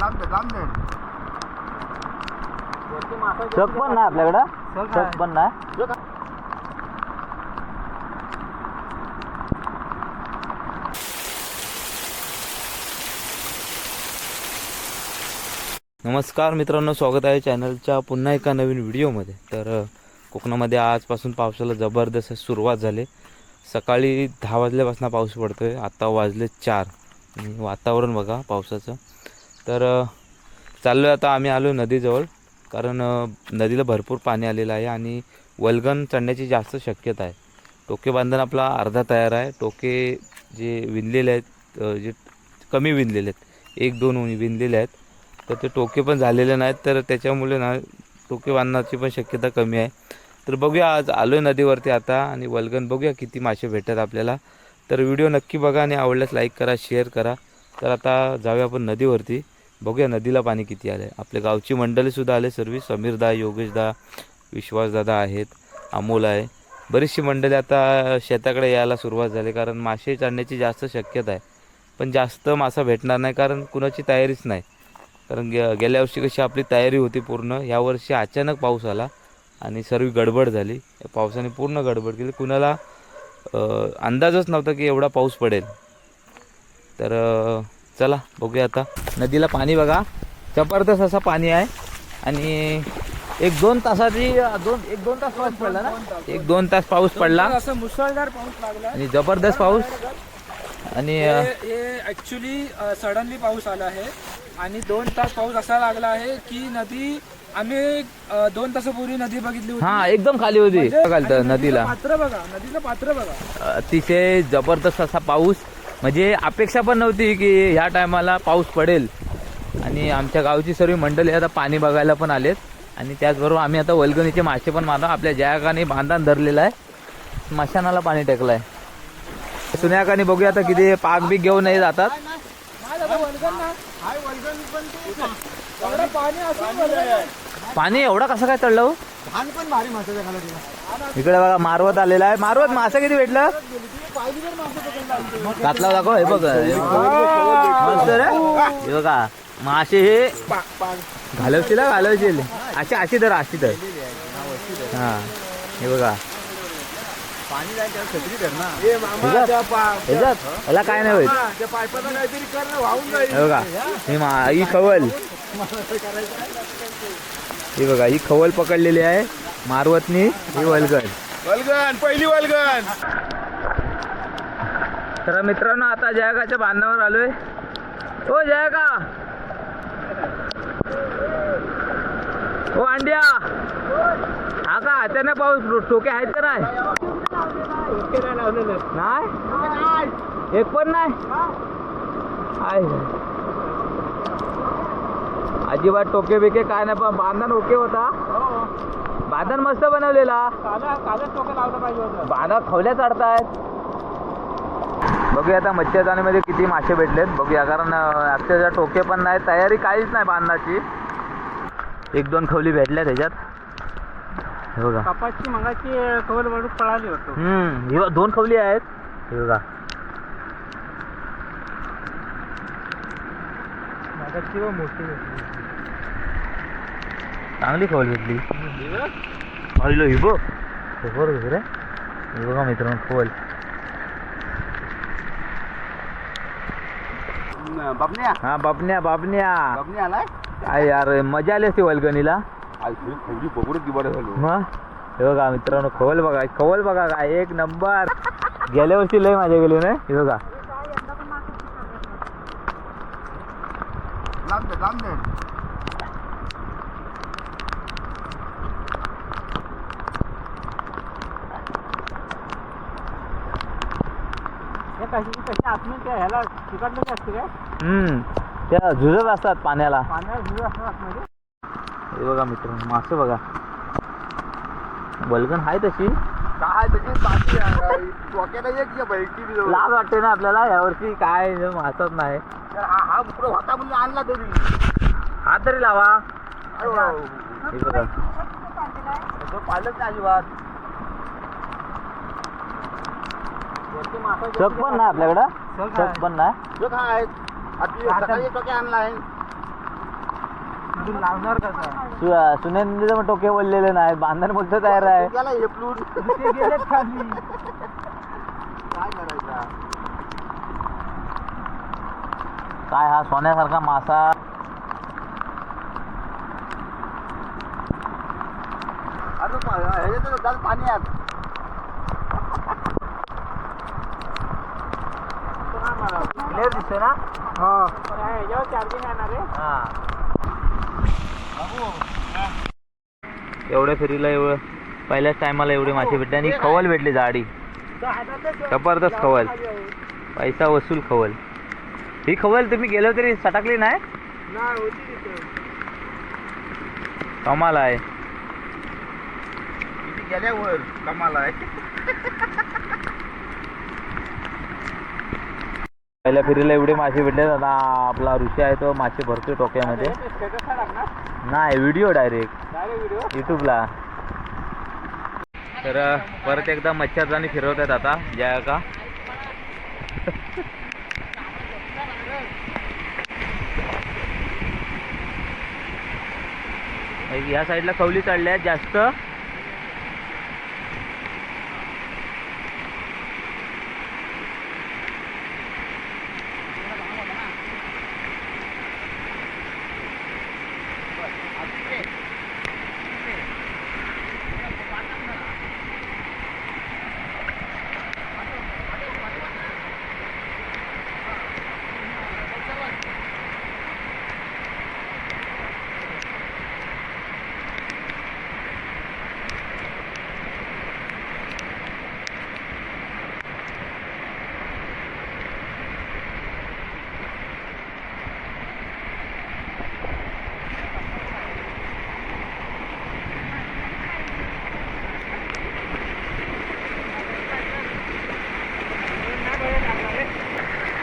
लांब लांब चक पण नाही आपल्याकडं? चक पण नाही? नमस्कार मित्रांनो स्वागत आहे चॅनलच्या पुन्हा एका नवीन व्हिडिओमध्ये. तर कोकणामध्ये आजपासून पावसाला जबरदस्त सुरुवात झाली. सकाळी दहा वाजल्यापासून पाऊस पडतो आहे आत्ता वाजले चार. वातावरण बघा पावसाचं. तर चाललो आहे आता आम्ही आलो नदीजवळ. कारण नदीला भरपूर पाणी आलेलं आहे आणि वलगन चढण्याची जास्त शक्यता आहे. टोके बांधण आपला अर्धा तयार आहे. टोके जे विणलेले आहेत जे कमी विणलेले आहेत एक दोन विणलेले आहेत तर ते टोके पण झालेले नाहीत. तर त्याच्यामुळे ना टोके बांधण्याची पण शक्यता कमी आहे. तर बघूया आज आलो आहे नदीवरती आता आणि वलगन बघूया किती मासे भेटतात आपल्याला. तर व्हिडिओ नक्की बघा आणि आवडल्यास लाईक करा शेअर करा. तर आता जाऊया आपण नदीवरती. बघूया नदीला पाणी किती आलं आहे आपल्या गावची मंडळीसुद्धा आले सर्व समीरदा योगेशदा विश्वासदादा आहेत अमोल आहे. बरीचशी मंडळी आता शेताकडे यायला सुरुवात झाली कारण मासे चढण्याची जास्त शक्यता आहे. पण जास्त मासा भेटणार नाही कारण कुणाची तयारीच नाही. कारण गे गेल्या वर्षी कशी आपली तयारी होती पूर्ण यावर्षी अचानक पाऊस आला आणि सर्व गडबड झाली. पावसाने पूर्ण गडबड केली. कुणाला अंदाजच नव्हता की एवढा पाऊस पडेल. तर चला बघूया आता. नदीला पाणी बघा. जबरदस्त असं पाणी आहे. आणि एक दोन तासाची दोन एक दोन तास पाऊस पडला ना? एक दोन तास पाऊस पडला. असं मुसळधार पाऊस लागला. आणि जबरदस्त पाऊस. आणि हे ऍक्च्युली सडनली पाऊस आला आहे. आणि दोन तास पाऊस असा लागला आहे की नदी आम्ही दोन तासापूर्वी नदी बघितली होती. हा एकदम खाली होती. म्हणजे नदीला पात्र बघा नदीचं पात्र बघा. अतिशय जबरदस्त असा पाऊस. म्हणजे अपेक्षा पण नव्हती की ह्या टायमाला पाऊस पडेल. आणि आमच्या गावची सर्व मंडळी आता पाणी बघायला पण आलेत. आणि त्याचबरोबर आम्ही आता वल्गणीचे मासे पण मारलो आपल्या जयाकाने बांधान धरलेला आहे. मशानाला पाणी टाकलं आहे सुन्याकाने बघूया आता किती पाक बी घेऊन नाही जातात. पाणी एवढा कसं काय चढलं हो? इकडे बघा मारवत आलेला आहे. मारवत मासा किती भेटलं? कातला दाखव हे बघ मस्त रे. हे बघा मासे हे घालवशील हा, घालवशील. अशी अशी धर अशी धर. हा हे बघा. याला काय नाही होईल हे बघा ही मा ही खवल. ही बघा ही खवल पकडलेली आहे मारवतनी ही वलगड वल्गन पहिली वल्गन तर मित्रांनो आता जयकाच्या बांधावर आलोय. ओ जयका ओ अंड्या! हा का हाताने पाऊस टोके आहेत का नाही? नाही? एक पण नाही? आहे अजिबात टोके बिके काय नाही पण बांधण ओके होता. बांधण मस्त बनवलेला. बांधा खवल्या चढतायत बघूया आता मच्छरदाणीमध्ये किती मासे भेटलेत. बघूया कारण अक्षरशः टोके पण नाही तयारी काहीच नाही बांधण्याची एक दोन खवली भेटल्या त्याच्यात. बघा. कपाची मंगाची वडूक पळाली होतो. हे दोन खवली आहेत. हे बघा. चांगली खवल भेटली. पाहिलं ही बघ. हे बघ रे. हे बघा मित्रांनो खवल. बापण्या. हा बापण्या बापण्या. बापण्या आलाय? काय यार मजा आली असती वल्गणीला. झालो. मग? हे बघा मित्रांनो खवल बघा खवल बघा काय एक नंबर. गेल्या वर्षी लय माझ्या गेले ना हे बघा. लांब दे लांब दे. कशी कशी आतमध्ये त्या ह्याला तिकडलं असते काय हम्म. त्या झुजत असतात पाण्याला. असतात आतमध्ये हे बघा मित्रांनो मासे बघा. वल्गण आहे तशी. काय त्याची बाकी आहे. डोक्याला एक या बैठी बी जवळ. लाज वाटते ना आपल्याला यावर्षी काय मासत नाही. तर हा हा होता म्हणून आणला तरी तरी लावा. अरे वा. हे बघा. तो पाहिलंच नाही अजिबात. चक पण नाही आपल्याकडं? चक पण नाही? जो काय आता सकाळी टोके आणला आहे लावणार कसा सु- सुनंदीचं पण टोके बोललेले नाही बांधण बोलतो तयार आहे. त्याला हेपलून ते गेलेत खाली काय करायचा? काय हा सोन्यासारखा मासा? अरे प- ह्याच्यात जास्त पाणी आहे दिसतोय ना? ह्याच्यावर चार्जिंग आहे. ना रे हा. एवढ्या फेरीला एवढं. पहिल्याच टायमाला एवढे मासे भेटले. आणि खवल भेटली जाडी. जबरदस्त खवल. पैसा वसूल खवल. ही खवल तुम्ही गेलो तरी सटाकली नाही? कमाल आहे. गेल्यावर कमाल आहे. पहिल्या फेरीला एवढे मासे भेटले आता आपला ऋषी आहे तो मासे भरतो टोक्यामध्ये नाही व्हिडिओ डायरेक्ट युट्यूबला तर परत एकदा मच्छरदाणी फिरवत आहेत आता जया का? या साईडला कवली चढल्या आहेत जास्त.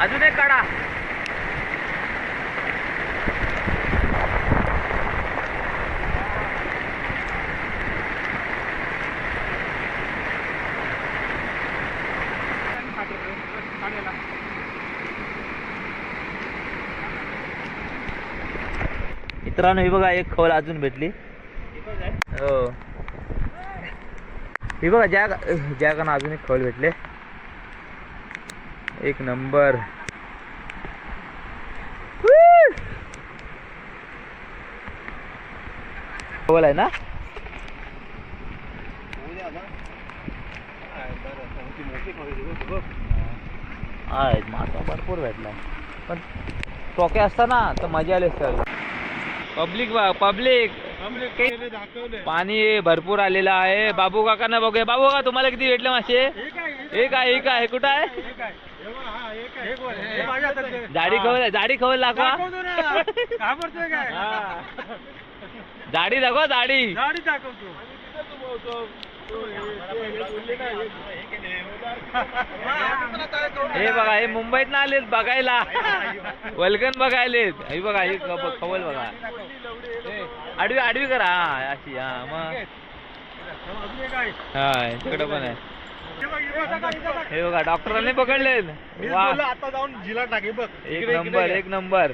अजून एक काढा. मित्रांनो ही बघा एक खवल अजून भेटली. हो. ही बघा ज्या ज्या अजून एक खवल भेटले. एक नंबर. आहे ना. आहे मासा भरपूर भेटला पण टोके असताना तर मजा आली सर पब्लिक पब्लिक पाणी भरपूर आलेलं आहे. बाबू काकांना बघूया. बाबू काका तुम्हाला किती भेटले मासे? एक आहे एक आहे. कुठं आहे. जाडी खवल जाडी खवल दाखवा. जाडी दाखवा जाडी हे बघा हे मुंबईत ना आलेत बघायला. वल्गन बघायलेत. हे बघा हे खवल बघा. आडवी आडवी करा. अशी हा मग. हा तिकडे पण आहे. हे बघा डॉक्टरांनी पकडलेत. वा. आता जाऊन जिला टाके बघ. एक नंबर एक नंबर.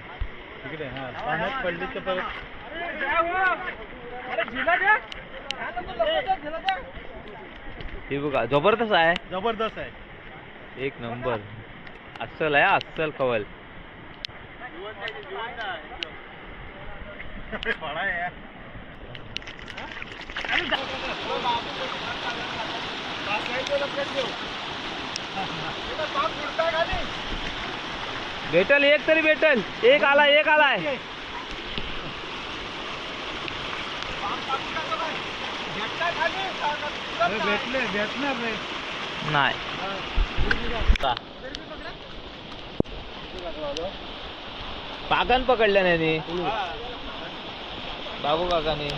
हा. पाण्यात पडली तर परत हे बघा जबरदस्त आहे. जबरदस्त आहे. एक नंबर. अस्सल आहे अस्सल फळा आहे भेटल एक तरी भेटल. एक आला एक आलाय. भेटले भेटणार नाही. पागन पकडल्या नाही बाबू काकाने.